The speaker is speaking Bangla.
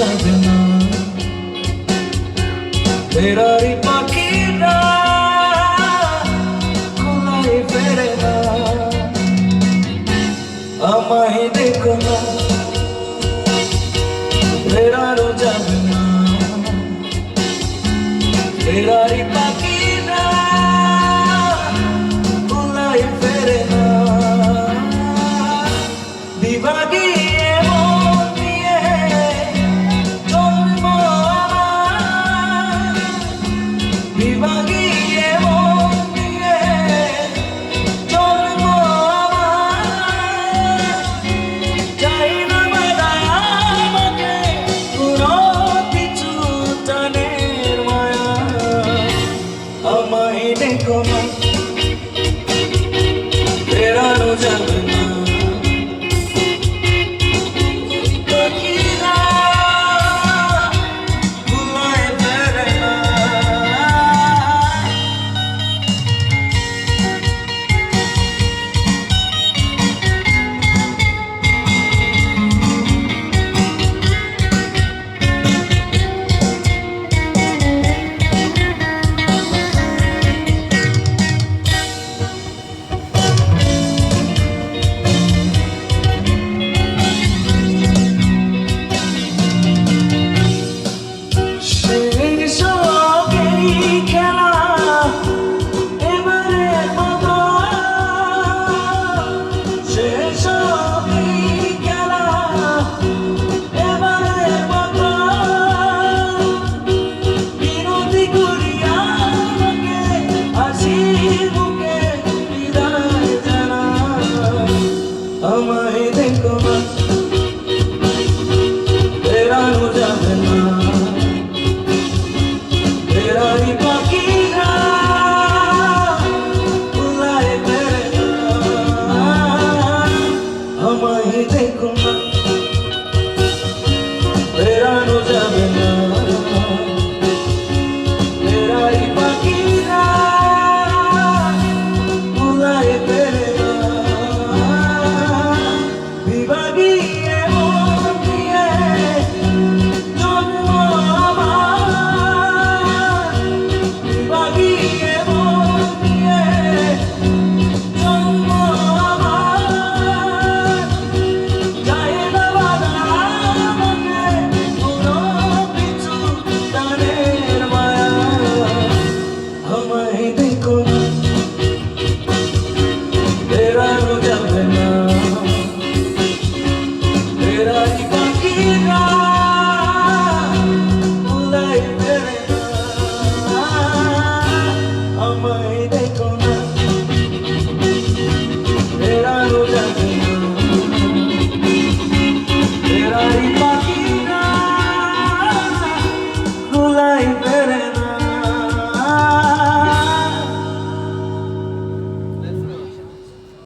সাজনা। বেড়ারি পাখিরা খোলাই ফেরে না। আমায় দেখো না। বেড়ারও যাবে না। বেড়ারি পাখি Thank you.